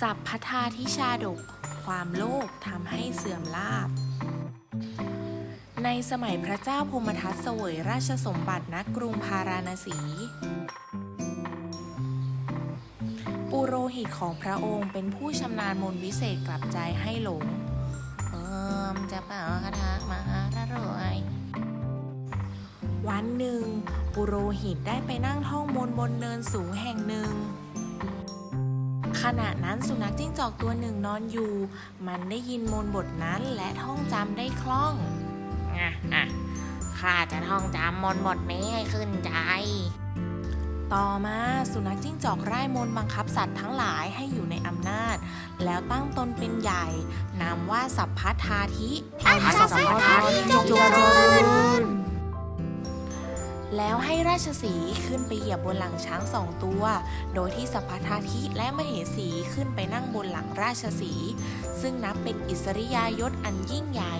สัพพทาทิชาดก ความโลภทำให้เสื่อมลาบ ในสมัยพระเจ้าพมทัตเสวยราชสมบัติณกรุงพาราณสี ปุโรหิตของพระองค์เป็นผู้ชำนาญมนต์วิเศษกลับใจให้หลง เอิมจะเป่าคาถามหาระรวยวันหนึ่ง ปุโรหิตได้ไปนั่งท่องมนต์บนเนินสูงแห่งหนึ่ง ณะนั้นสุนัขจิ้งจอกตัวหนึ่งนอนอยู่ มันได้ยินมนบทนั้นและท่องจำได้คล่องอะอะข้าจะท่องจำมนบทนี้ให้ขึ้นใจ ต่อมาสุนัขจิ้งจอกไร้มนบังคับสัตว์ทั้งหลายให้อยู่ในอำนาจ แล้วตั้งตนเป็นใหญ่นามว่าสัพพทาธิให้สัพพทาธิจงจ แล้วให้ราชสีห์ขึ้นไปเหยียบบนหลังช้างสองตัว โดยที่สัพพทาธิและมเหสีขึ้นไปนั่งบนหลังราชสีห์ซึ่งนับเป็นอิสริยยศอันยิ่งใหญ่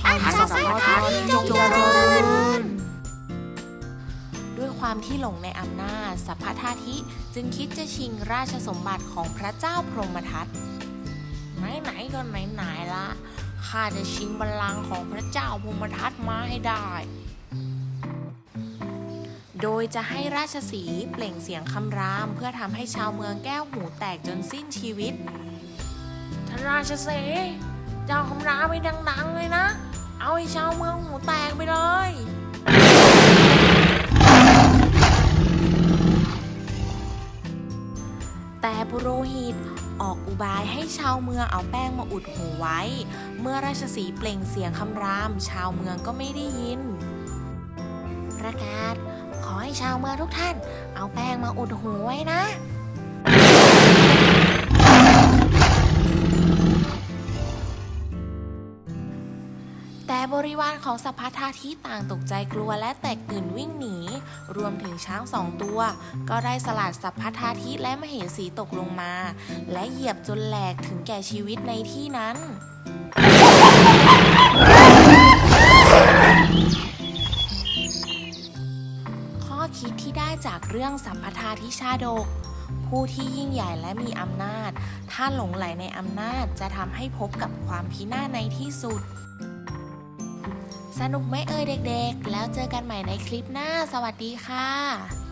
ให้สัพพทาธิจงเจริญด้วยความที่หลงในอำนาจสัพพทาธิจึงคิดจะชิงราชสมบัติของพระเจ้าพรหมทัตไหนๆก็ไหนๆละข้าจะชิงบัลลังก์ของพระเจ้าภูมิทัตมาให้ได้ โดยจะให้ราชสีเปล่งเสียงคำราม เพื่อทำให้ชาวเมืองแก้วหูแตกจนสิ้นชีวิตท่านราชสีเจ้าคำรามไปดังๆเลยนะ เอาให้ชาวเมืองหูแตกไปเลยแต่ปุโรหิตออกอุบายให้ชาวเมืองเอาแป้งมาอุดหูไว้ เมื่อราชสีเปล่งเสียงคำราม ชาวเมืองก็ไม่ได้ยิน ประกาศ ให้ชาวเมืองทุกท่าน เอาแป้งมาอุดหูไว้นะ แต่บริวารของสัพพทาธิต่างตกใจกลัวและแตกตื่นวิ่งหนี รวมถึงช้างสองตัว ก็ได้สลัดสัพพทาธิและมเหสีตกลงมา และเหยียบจนแหลกถึงแก่ชีวิตในที่นั้น คิดที่ได้จากเรื่องสัพพทาทิชาดก ผู้ที่ยิ่งใหญ่และมีอำนาจ ถ้าหลงไหลในอำนาจจะทำให้พบกับความพินาศในที่สุด สนุกไหมเอ่ยเด็กๆ แล้วเจอกันใหม่ในคลิปหน้า สวัสดีค่ะ